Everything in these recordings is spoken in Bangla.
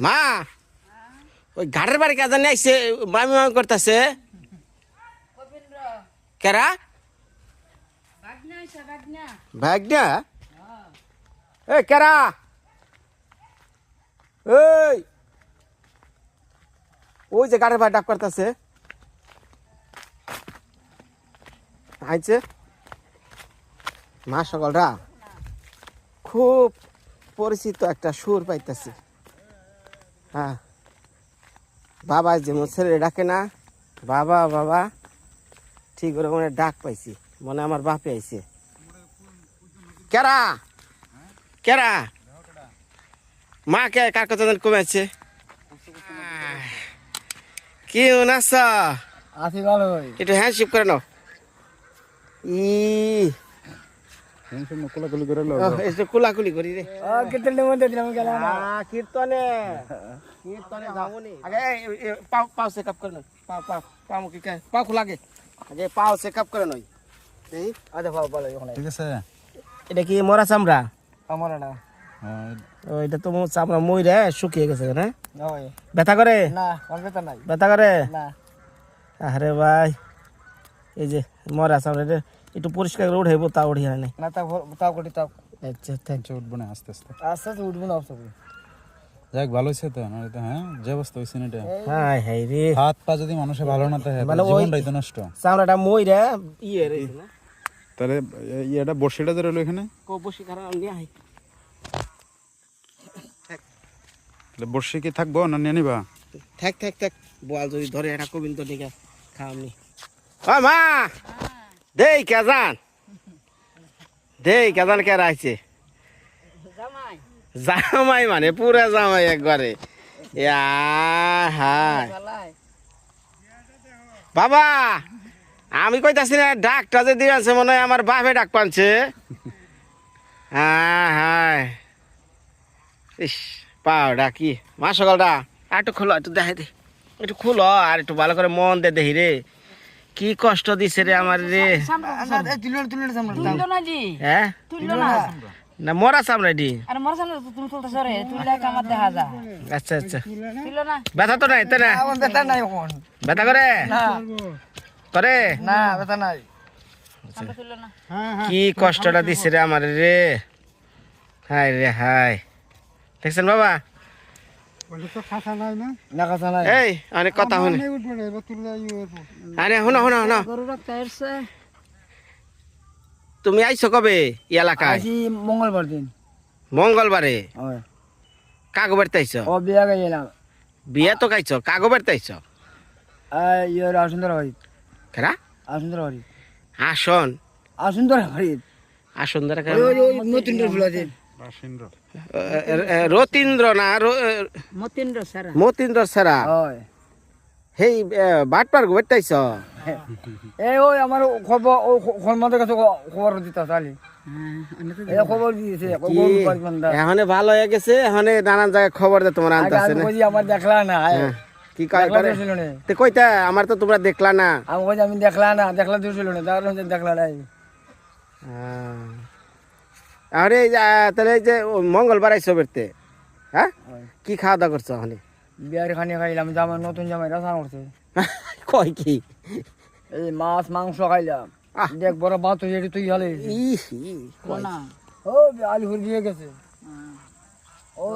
মা, ওই ঘাটের বাড়ি কাজে নিয়ে আইসে মামি মামি করতেছে। কেরা ভাগ না এ কেরা এই, ওই যে গাড়ির বাড়ি ডাক করতেছে। আইছে। মা সকলরা খুব পরিচিত একটা সুর পাইতেছি। হ্যাঁ। বাবা যেমন ছেলে ডাকে না বাবা বাবা ঠিক ওরকম ডাক পাইছি। মনে আমার বাপে আইছে। কেরা? কেরা? মা কে কার কথা কমে আছে কি আছ আছি ভালো একটু হ্যান্ডশিপ করে নাও। ই কোলাকুলি করে লো ও, একটু কুলাকুলি করি রে। কীর্তনের মধ্যে দিলাম গেলাম আহ, কীর্তনে। কীর্তনে যাবনি আগে এই, পাও পাও চেকআপ করে নই পাও পাও পাও মুখে কে পাও খোলা আগে। আগে পাও চেকআপ করে নই এই ভালো ভালো ওখানে। ঠিক আছে। এটা কি মরা চামড়া? আমার না। ও এটা তো মো- চামড়া মই রে শুকিয়ে গেছে না ব্যথা করে? না কনফেতা নাই। ব্যথা করে? না। আরে ভাই এই যে মরা চামড়া একটু পরিষ্কার করে উঠাইবো তা উঠি হয় নাই না তাও তাও করি তাও আচ্ছা থ্যাংক আচ্ছা উঠবো না আস্তে আস্তে। আস্তে আস্তে উঠবো না অবস্থা যাক ভালো হয়েছে তো নাহলে তো হ্যাঁ? যে অবস্থা হয়েছে না এটা? হাই হাই রে। হাত পা যদি মানুষের ভালো না থাকে মানে ওই- জীবনটাই তো নষ্ট। চামড়াটা মই রে ইয়ে রে না? তাহলে এটা বর্ষিটা যে রইল এখানে। কো বসি কারণ নিয়ে আই তাহলে বর্ষি কি থাকব না নিয়ে নিবা? থাক থাক থাক। বল যদি ধরে এটা কবিন তো দিকে খাওনি ও মা! দেই কেজান। দেই কেজান কে রাখছে জামাই। মানে পুরা জামাই একবারে। বাবা আমি কইতাছি না ডাকটা যে দিয়েছে মনে হয় আমার বাপে ডাক পানছে। হ্যাঁ হ্যাঁ। ইস পাও ডাকি মা সকালটা আর একটু খোলো একটু দেখাই দে। একটু খুলো আর একটু ভালো করে মন দে দেখি রে। কি কষ্ট দিছে রে আমার রে? না হ্যাঁ? না। না। মরা সামনে ডি আরে মোর সামনে তুমি তুলতেছ রে তুললে আমার দেখা যা। আচ্ছা আচ্ছা। তুললো না। ব্যথা তো নাই তো না? ব্যথা নাই এখন। ব্যথা করে? না। করে? না ব্যথা নাই। তুললো না। কি কষ্টটা দিছে রে আমার রে? হাই রে হাই দেখছেন বাবা? এই অনেক কথা শুনে। আরে শুনো শুনো শুনো। গরু রক্ত এসছে তুমি আইছো কবে এই এলাকায়? মঙ্গলবার দিন। মঙ্গলবারে? কাগো বাড়িতে আইছো? ও বিয়া গেলাম বিয়ে তো খাইছো কাগো বাড়িতে আইছো? ইয়ে আসুন্দর বাড়ি কেরা? আসুন্দর বাড়ি আসন। আসুন্দর নতুন ফুল আছে। রতীন্দ্র না মতিন্দ্র সারা। মতীন্দ্র সেরা। হেই বাটপার গো বাড়িতে আইছো এই ওই আমার খবর ও খলমাদের কাছে খবর দিতে বান্ধা এখানে ভালো হয়ে গেছে এখানে নানান জায়গায় খবর দে তোমার আগে আনতেছে আমি আমার দেখলা না হ্যাঁ। কি করে তে কইতা আমার তো তোমরা দেখলা না। আমি দেখলা না দেখলা না তার দেখলা নাই। আরে এই তাহলে এই যে ও মঙ্গলবার আইসো বেরতে। হ্যাঁ? কি খাওয়া দাওয়া করছ ওখানে? বিয়ার খানি খাইলাম জামা নতুন জামাই রান্না করছে। কয় কি? এই মাছ মাংস খাইলাম। আহ। দেখ বড় বাত হয়ে যেটা তুই হলে। ও আলু ফুল দিয়ে গেছে। ও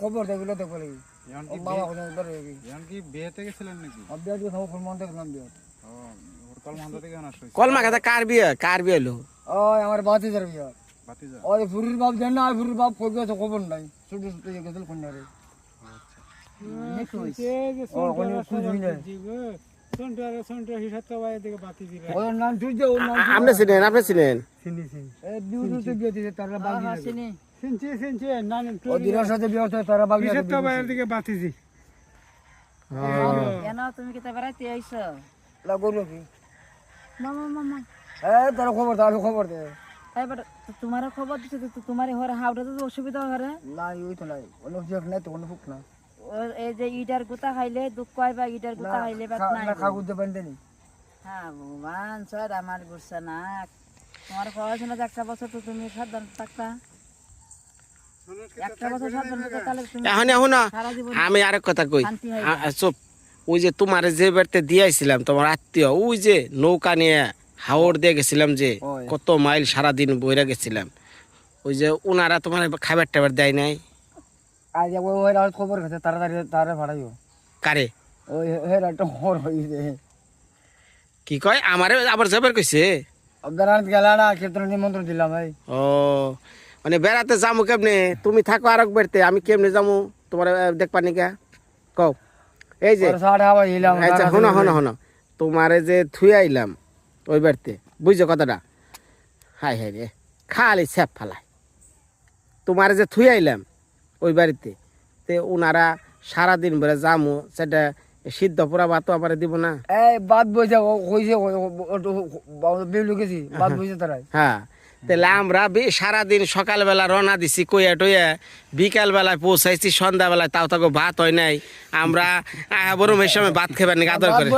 খবর দেখল দেখো লাগি। বাবা কোথায় এখন বিয়েতে গেছিলেন নাকি? অবিয়া দিয়ে খাব মন দেখলাম বিয়ার ও হরতাল মহন্ত থেকে আনা শুয়েছে কলমা খাতে কার বিয়ে? কার বিয়ে হলো ও আমার বাতি যার বিয়ার বাতিজা ওই ফুরির বাপ জান না ফুরির বাপ কই গেছে খবর নাই। ছোট ছোট হয়ে গেছিল কন্যারে। আপনি ছিলেন আপনি ছিলেন তো বিয়ে দিছে তারা বাগি না চিনি। ও দিনের সাথে বিয়ে হচ্ছে তারা বাগি না তুমি কিতা বেড়াইতে আইছ? লাগো নাকি মামা মামা এ তারা খবর দাও খবর দে। এবার তোমার খবর দিছে তো তোমার ঘরে হাওড়া তো অসুবিধা ঘরে। না ওই তো নাই। অন্য জেক নাই তো অন্য ফুক না এই যে ইটার গুতা খাইলে দুঃখ হয় বা ইটার গুতা খাইলে বা নাই না খাগুদ দে বান্ধে নি। হ্যাঁ ভগবান স্যার আমার গুসা না। তোমার পড়াশোনা যে একটা বছর তো তুমি সাবধান থাকতা। একটা বছর সাত বছর তাহলে তুমি এখন এখন আমি আরেক কথা কই। চুপ। ওই যে তোমার যে বাড়িতে দিয়েছিলাম তোমার আত্মীয় ওই যে নৌকা নিয়ে হাওড় দিয়ে গেছিলাম যে কত মাইল সারাদিন বইরা গেছিলাম। ওই যে ওনারা তোমার খাবার টাবার দেয় নাই। খবর গেছে তাড়াতাড়ি তারে ভাড়াইও। কারে? ওই হে রাত খবর হইছে। কি কয়? আমারে আবার যাবার কইছে? বেড়ান গেলা না ক্ষেত্র নিমন্ত্রণ দিলাম ভাই ও মানে বেড়াতে যাব কেমনে? তুমি থাকো আরেক বাড়িতে আমি কেমনে যাব তোমার দেখবা নিকা কও। এই যে আচ্ছা শোনো শোনো শোনো তোমারে যে থুই আইলাম ওই বাড়িতে বুঝছ কথাটা হাই হাই রে খালি স্যাপ ফালাই তোমারে যে থুই আইলাম ওই বাড়িতে তে ওনারা সারাদিন বেড়ে যামু সেটা সিদ্ধ পুরা ভাতও আমার দিব না এই বাদ বইছে বিলু গেছি বাদ বইছে তারাই হ্যাঁ তাহলে আমরা সারাদিন সকালবেলা রওনা দিছি কইয়া টইয়া বিকাল বেলায় পৌঁছাইছি সন্ধ্যাবেলায় তাও তাকে ভাত হয় নাই। আমরা বড় মেয়ের সময় ভাত খেবার নাকি আদর করে।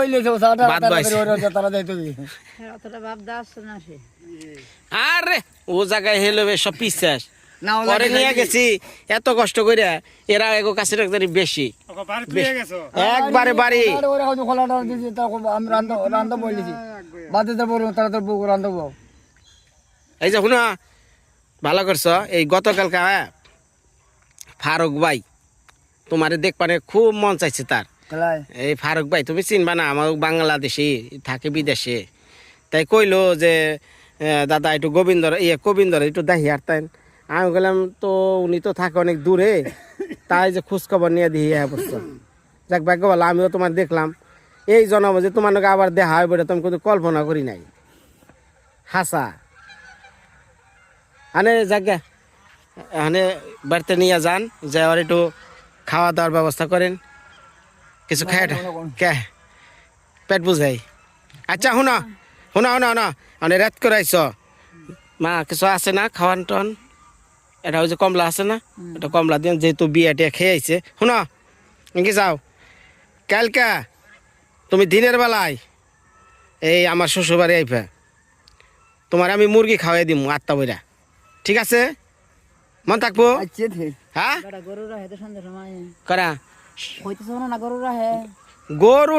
হ্যাঁ, আরে ও জায়গায় হেলো সব পিসাস পরে নিয়ে গেছি এত কষ্ট করে এরা এগো কাছে রাখতে বেশি। একবারে বাড়ি। আরে ওরে হয়তো খোলাটা দিয়েছে তখন আমি রান্ধা বলেছি বাদে তো বলব তারা বউ রান্ধবো এই যে শুনো ভালো করছ। এই গতকালকে ফারুক ভাই তোমারে দেখবানে খুব মন চাইছে তার। এই ফারুক ভাই তুমি চিনবা না আমার বাংলাদেশি থাকে বিদেশে। তাই কইলো যে দাদা একটু গোবিন্দর ইয়ে গোবিন্দর একটু দাহি হারতেন আমি বললাম তো উনি তো থাকে অনেক দূরে তাই যে খোঁজখবর নিয়ে দিয়ে হ্যাঁ বুঝছ যাক ভাগ্য বলো আমিও তোমার দেখলাম। এই জন্ম যে তোমার আবার দেখা হয় বলে তুমি কিন্তু কল্পনা করি নাই। হাসা। আনে যাকে এখানে বাড়িতে নিয়ে যান যে আর একটু খাওয়া দাওয়ার ব্যবস্থা করেন। কিছু খায় কে? পেট বুঝাই। আচ্ছা শুনো শুনো শুনো শুনো মানে রাত করাইছ মা কিছু আছে না খাওয়ান টন এটা ওই যে কমলা আছে না? এটা কমলা দিন যেহেতু বিয়ে টিয়া খেয়ে আইছে। শুনো কি যাও। কালকা তুমি দিনের বেলায় এই আমার শ্বশুরবাড়ি আইফা তোমার আমি মুরগি খাওয়াই দিম আটটা বইরা। ঠিক আছে? মন থাকব? আচ্ছা হ্যাঁ? গরু করা।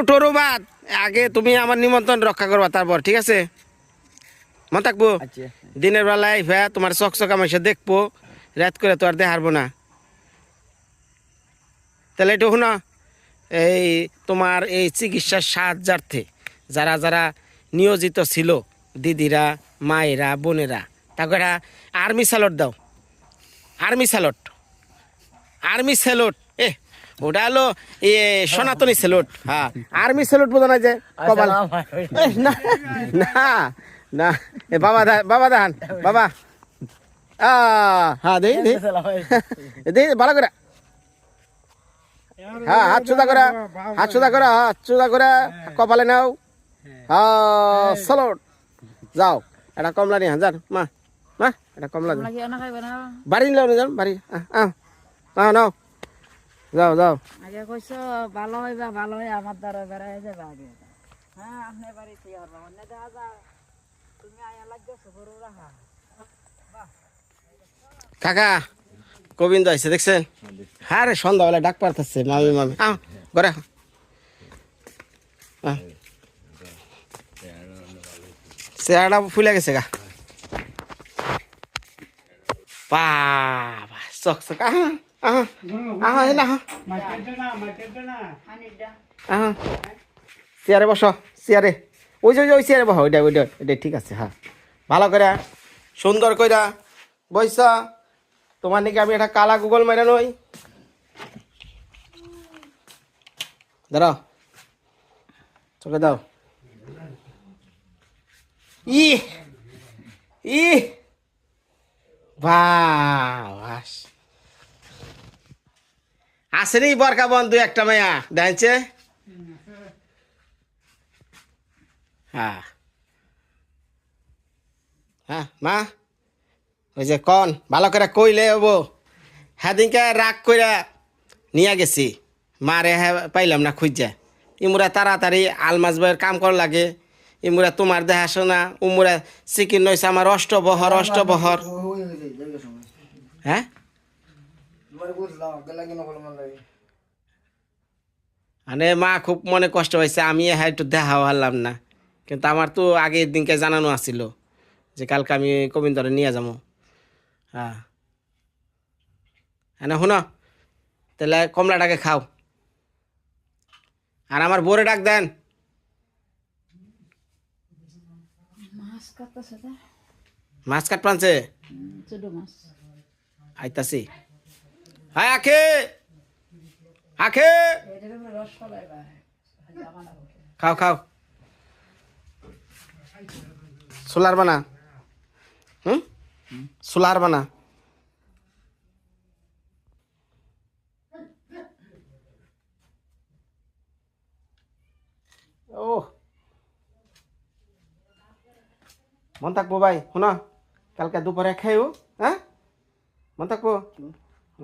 টরু বাদ। আগে তুমি আমার নিমন্ত্রণ রক্ষা করবা তারপর ঠিক আছে? মন থাকব? আচ্ছা। দিনের বেলায় ভ্যা তোমার চকচক আমার দেখব। রাত করে তো আর দেখারবো না। তাহলে একটু শুনো। এই তোমার এই চিকিৎসার সাহায্যার্থে যারা যারা নিয়োজিত ছিল দিদিরা মায়েরা বোনেরা তাকে একটা আর্মি স্যালট দাও। আর্মি স্যালট। আর্মি স্যালট। এ ওটা হলো এ সনাতনী স্যালট। হ্যাঁ আর্মি স্যালট বোঝা না যে কপাল। না না না এ বাবা দা বাবা দান বাবা। আ হ্যাঁ ভালো করে। হ্যাঁ হাত সোজা করে হাত সোজা করে হাত সোজা করে কপালে নাও। হ্যাঁ স্যালট। যাও এটা কমলা নিয়ে যান মা। মা এটা কমলা বাড়ি নিলাম না যান বাড়ি। নাও নাও। যাও যাও। আগে কইছো ভালো হইবা ভালো হয়ে আমার দ্বারা বেড়াই যাবে আগে। হ্যাঁ আপনি বাড়িতে পারবা অন্য দেখা যায়। তুমি আয়া গরু রাখা। কাকা গোবিন্দ আইসে দেখছেন? হ্যাঁ রে সন্ধ্যাবেলা ডাক পারতেছে মামি মামি। আহ ঘরে। চেহারাটা ফুলে গেছে গা। চক চক আহ আহ আহ না আহ চেয়ারে বসো চেয়ারে ওই যে, ওই চেয়ারে বসো ওইটা ওইটা ওইটা ঠিক আছে হ্যাঁ। ভালো করে, সুন্দর কইরা, বইসা। তোমার নাকি আমি একটা কালা গুগল মেরে নই দাঁড়াও চোখে দাও। ই ই বাস আসেনি বরকা বন্ধু একটা মেয়া দেখছে হ্যাঁ। হ্যাঁ মা? ওই যে কন, ভালো করে কইলে হব। সেদিনকে রাগ করে নিয়ে গেছি। মারে হ্যাঁ পাইলাম না খুঁজছে ইমুরা তাড়াতাড়ি আলমাজ বইয়ের কাম কর লাগে। ইমুরা তোমার দেখাশোনা উমুরা সিকিন নইছে আমার অষ্টবহর অষ্টবহর। হ্যাঁ? মানে মা খুব মনে কষ্ট হয়েছে আমি হ্যাঁ একটু দেখা হারলাম না। কিন্তু আমার তো আগের দিনকে জানানো আছিল যে কালকে আমি কবিন্দরে নিয়ে যাব। হ্যাঁ। হ্যাঁ শুনো তাহলে কমলাটাকে খাও। আর আমার বোরে ডাক দেন মাছ কাটতেছে তা মাছ কাট পানছে? ছোট মাছ। আইতাছি। হাই আখে! আখে! খাও খাও। সোলার বানা। হুম। সোলার বানা ও মন থাকব ভাই শোনো। কালকে দুপুরে খাইও হ্যাঁ মন থাকব?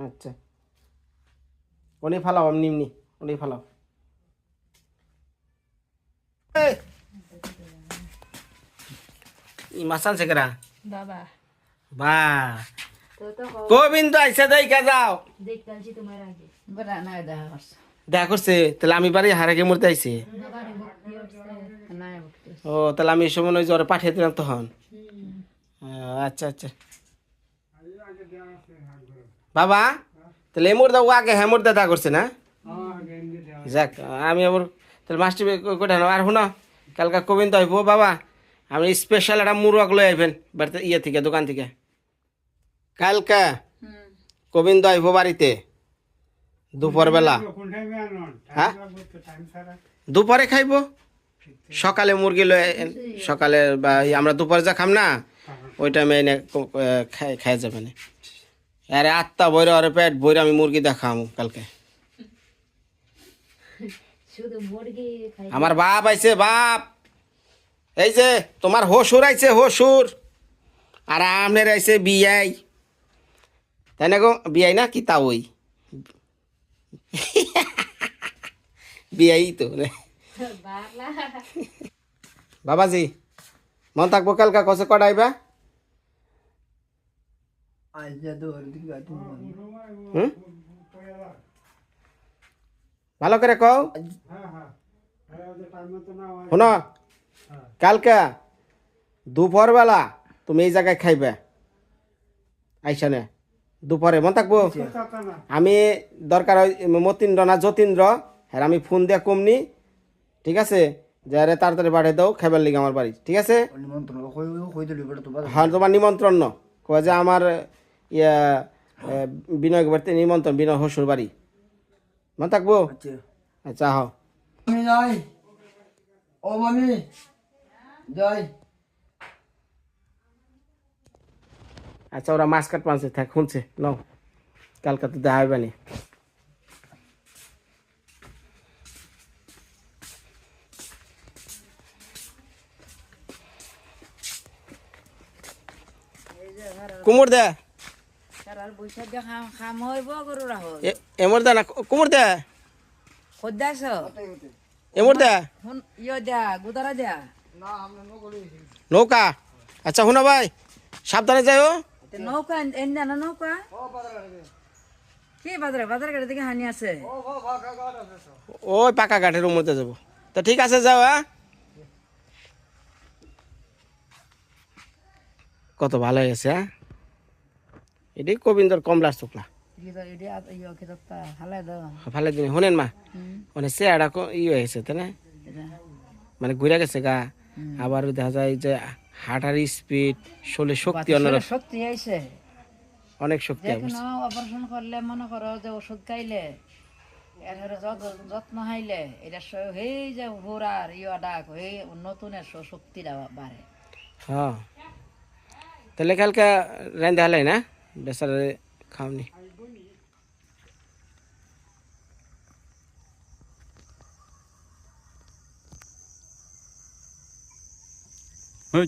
আচ্ছা। উনি ফালাও এমনি এমনি উনি ফালাও। ই বাবা। বা। তো তো গোবিন্দ আইসে দেখা যাও। দেখতে তোমার আগে। বড় না দেখা দেখা করছে তাহলে আমি বাড়ি হারাকে মরতে আইছে। ও তাহলে আমি সময় ওই জ্বরে পাঠিয়ে দিলাম তখন। আচ্ছা আচ্ছা। বাবা তাহলে এই মুর্দা ও আগে হ্যাঁ মুর্দা দেখা করছে না? যাক আমি আবার তাহলে মাস্টার কোথায় আর শুনো কালকে কবিন তো বাবা আমি স্পেশাল একটা মুরগ লই আইবেন বাড়িতে ইয়ে থেকে দোকান থেকে। কালকে কবিন্দ আইব বাড়িতে। দুপুর বেলা হ্যাঁ? দুপুরে খাইব? সকালে মুরগি আইন। সকালে বা আমরা দুপুরে যা খাম না ওই টাইমে এনে খাই যাবে না। আরে আত্মা বইরে আরে পেট বইরে আমি মুরগি দেখাম কালকে। আমার বাপ আইছে বাপ! এই যে তোমার হসুর আইছে হসুর! আর আমনের আইছে বিয়াই। তাই না গো? বিয়াই না কি তা ওই বিয়াই তো বাবাজি মন থাকব কালকা কসে কটাইবা ভালো করে কও। শোনো কালকে দুপুর বেলা তুমি এই জায়গায় খাইবে। আইসা নে। দুপুরে মন থাকব? আমি দরকার হয় মতীন্দ্র না যতীন্দ্র হ্যাঁ আমি ফোন দিয়ে কমনি ঠিক আছে? যারে তাড়াতাড়ি বাড়িয়ে দাও খাইবার লিগে আমার বাড়ি। ঠিক আছে? নিমন্ত্রণ কই কই দিলি বড় তো বাদ হ্যাঁ তোমার নিমন্ত্রণ ন। কয় যে আমার ইয়া বিনয় বাড়িতে নিমন্ত্রণ বিনয় হসুর বাড়ি। মন থাকব? আচ্ছা। আচ্ছা হও। যাই। ও মামি যাই। আচ্ছা ওরা মাছ কাট পানছে থাক, শুনছে নাও কালকে তো দেখা হবে নি। দে। না দে। দে। নৌকা। আচ্ছা শুনো ভাই, সাবধানে যাইও। তে নৌকা এন না নৌকা কি বাজারে বাজারে গাড়ি থেকে হানি আছে ওই পাকা ঘাটের মধ্যে যাব তো ঠিক আছে যাও হ্যাঁ কত ভালো হয়েছে হ্যাঁ এটাই গোবিন্দর কমলার চোখলা ভালো দিন শোনেন মা। মানে চেহারা ক- ই হয়েছে তাই না? মানে ঘুরে গেছে গা। আবার দেখা যায় যে হাঁটার স্পিড শরীরে শক্তি অন্য শক্তি আইছে। অনেক শক্তি আছে অপারেশন করলে মনে করো যে ওষুধ খাইলে যত- যত্ন হাইলে এটা সেই যে ঘোরার ইয়ে ডাক এই নতুনের স- শক্তিটা বাড়ে। হ্যাঁ। তাহলে কালকে রান্ধে হালাই না? বেচারে খাওনি। ওই